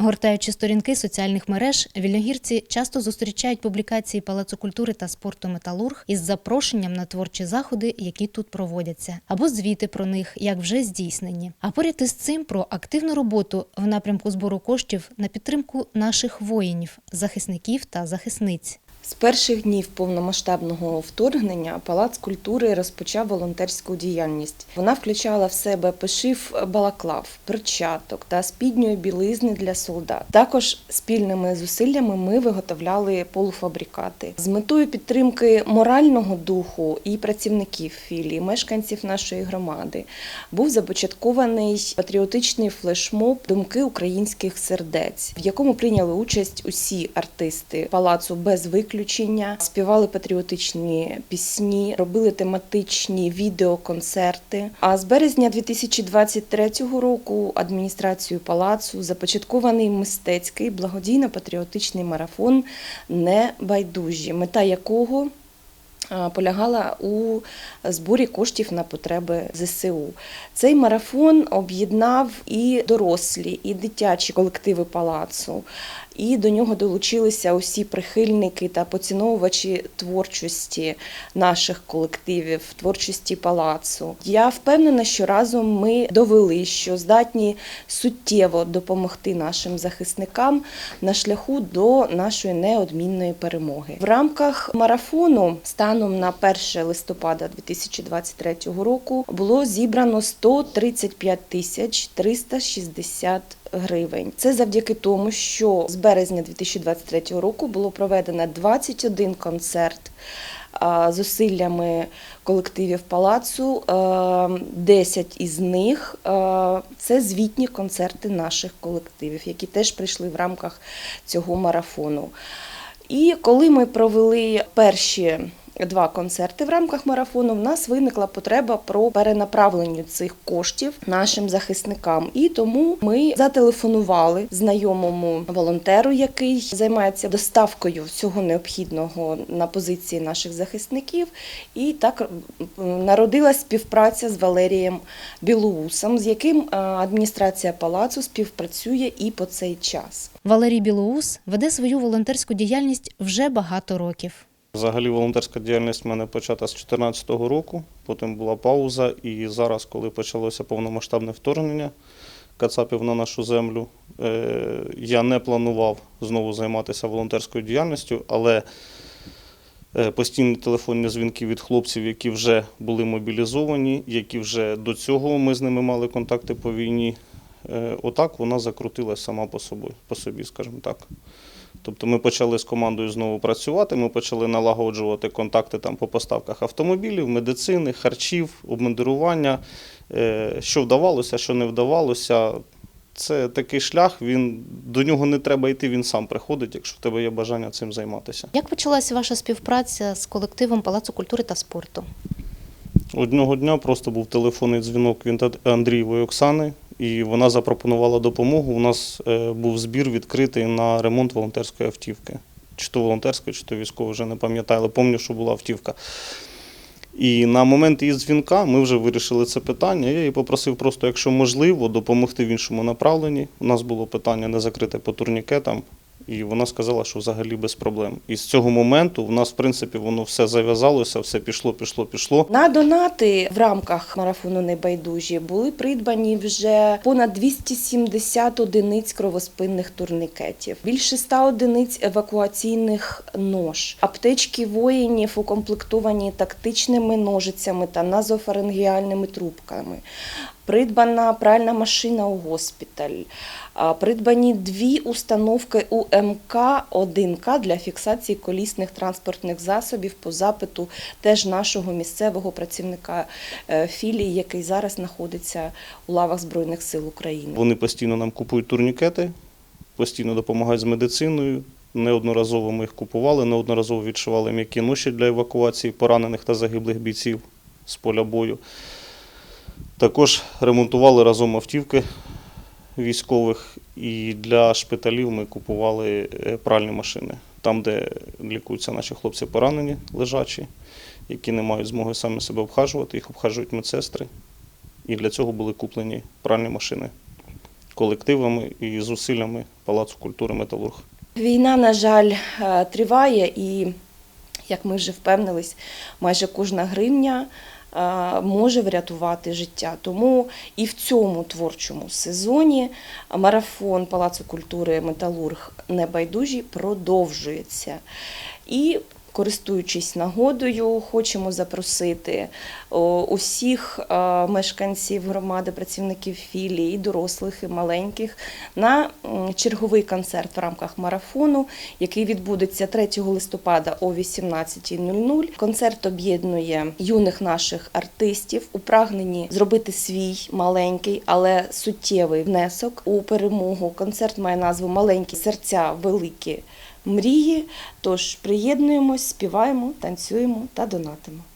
Гортаючи сторінки соціальних мереж, вільногірці часто зустрічають публікації Палацу культури та спорту Металург із запрошенням на творчі заходи, які тут проводяться, або звіти про них, як вже здійснені. А поряд із цим про активну роботу в напрямку збору коштів на підтримку наших воїнів, захисників та захисниць. З перших днів повномасштабного вторгнення Палац культури розпочав волонтерську діяльність. Вона включала в себе пошив балаклав, перчаток та спідньої білизни для солдат. Також спільними зусиллями ми виготовляли полуфабрикати з метою підтримки морального духу і працівників філії, мешканців нашої громади. Був започаткований патріотичний флешмоб Думки українських сердець, в якому прийняли участь усі артисти палацу без виключення, співали патріотичні пісні, робили тематичні відеоконцерти. А з березня 2023 року адміністрацією палацу започаткований мистецький благодійно-патріотичний марафон Небайдужі, мета якого полягала у зборі коштів на потреби ЗСУ. Цей марафон об'єднав і дорослі, і дитячі колективи палацу. І до нього долучилися усі прихильники та поціновувачі творчості наших колективів, творчості палацу. Я впевнена, що разом ми довели, що здатні суттєво допомогти нашим захисникам на шляху до нашої неодмінної перемоги. В рамках марафону станом на 1 листопада 2023 року було зібрано 135 тисяч 360 гривень. Це завдяки тому, що з березня 2023 року було проведено 21 концерт зусиллями колективів палацу. Е, 10 із них е, це звітні концерти наших колективів, які теж прийшли в рамках цього марафону. І коли ми провели перші два концерти в рамках марафону, в нас виникла потреба про перенаправлення цих коштів нашим захисникам. І тому ми зателефонували знайомому волонтеру, який займається доставкою всього необхідного на позиції наших захисників. І так народилась співпраця з Валерієм Білоусом, з яким е, адміністрація палацу співпрацює і по цей час. Валерій Білоус веде свою волонтерську діяльність вже багато років. Взагалі волонтерська діяльність в мене почата з 2014 року, потім була пауза, і зараз, коли почалося повномасштабне вторгнення Кацапів на нашу землю, е, я не планував знову займатися волонтерською діяльністю, але е, постійні телефонні дзвінки від хлопців, які вже були мобілізовані, які вже до цього ми з ними мали контакти по війні. е, Отак вона закрутилась сама по собі, по собі, скажімо так. Тобто ми почали з командою знову працювати, ми почали налагоджувати контакти там по поставках автомобілів, медицини, харчів, обмундирування. Е, Що вдавалося, що не вдавалося. Це такий шлях, він, до нього не треба йти, він сам приходить, якщо в тебе є бажання цим займатися. Як почалася ваша співпраця з колективом Палацу культури та спорту? Одного дня просто був телефонний дзвінок від Андрієвої Оксани, і вона запропонувала допомогу. У нас е, був збір відкритий на ремонт волонтерської автівки. Чи то волонтерська, чи то військова, вже не пам'ятаю, але пам'ятаю, що була автівка. І на момент її дзвінка ми вже вирішили це питання. Я її попросив просто, якщо можливо, допомогти в іншому направленні. У нас було питання не закрите по турнікетам, і вона сказала, що взагалі без проблем. І з цього моменту в нас, в принципі, воно все зав'язалося, все пішло, пішло, пішло. На донати в рамках марафону Небайдужі були придбані вже понад 270 одиниць кровоспинних турнікетів, більше 100 одиниць евакуаційних нож, аптечки воїнів укомплектовані тактичними ножицями та назофарингіальними трубками. Придбана пральна машина у госпіталь, придбані дві установки УМК-1К для фіксації колісних транспортних засобів по запиту теж нашого місцевого працівника е, філії, який зараз знаходиться у лавах Збройних сил України. Вони постійно нам купують турнікети, постійно допомагають з медициною. Неодноразово ми їх купували, неодноразово відшивали м'які ноші для евакуації поранених та загиблих бійців з поля бою. Також ремонтували разом автівки військових і для шпиталів ми купували е, пральні машини. Там, де лікуються наші хлопці поранені, лежачі, які не мають змоги самі себе обхажувати, їх обхажують медсестри. І для цього були куплені пральні машини колективами і зусиллями Палацу культури Металург. Війна, на жаль, е, триває, і як ми вже впевнились, майже кожна гривня може врятувати життя. Тому і в цьому творчому сезоні марафон Палацу культури Металург Небайдужі продовжується. І Користуючись нагодою, хочемо запросити усіх е, мешканців громади, працівників філії, і дорослих, і маленьких на черговий концерт в рамках марафону, який відбудеться 3 листопада о 18.00. Концерт об'єднує юних наших артистів у прагненні зробити свій маленький, але суттєвий внесок у перемогу. Концерт має назву Маленькі серця, великі мрії. Тож приєднуємось, співаємо, танцюємо та донатимо.